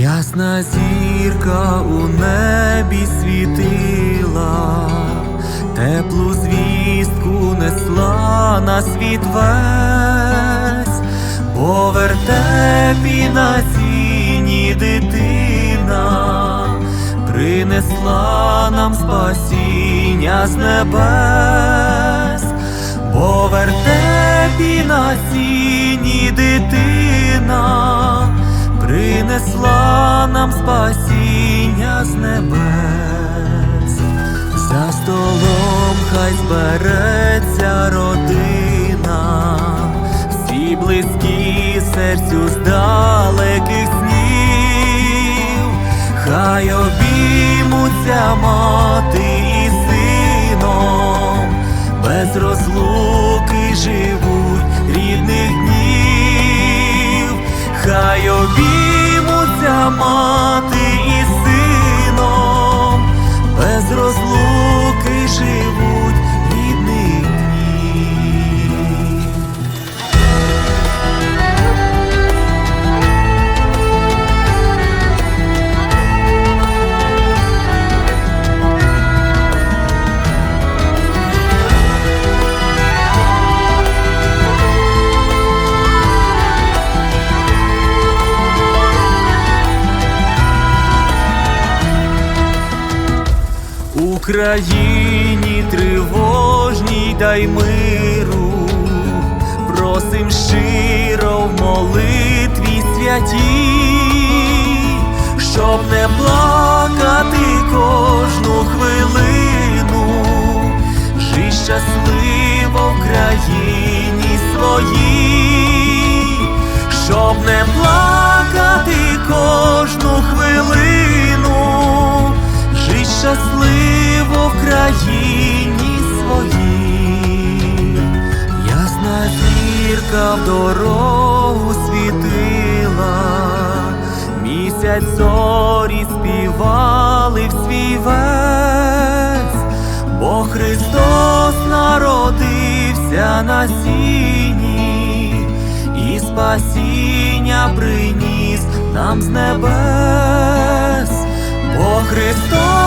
Ясна зірка у небі світила, теплу звістку несла на світ весь, бо вертепі на сіні дитина принесла нам спасіння з небес, бо вертепі на сіні дитина принесла нам спасіння з небес, за столом хай збереться родина, всі близькі серцю з далеких снів, хай обіймуться мати і сином, без розлуки Україні тривожній дай миру, просим щиро в молитві святій, щоб не плакати кожну хвилину, жить щасливо в країні своїй, щоб не плакати дорогу світила, місяць зорі співали в свій весь, бо Христос народився на сіні, і спасіння приніс нам з небес, бо Христос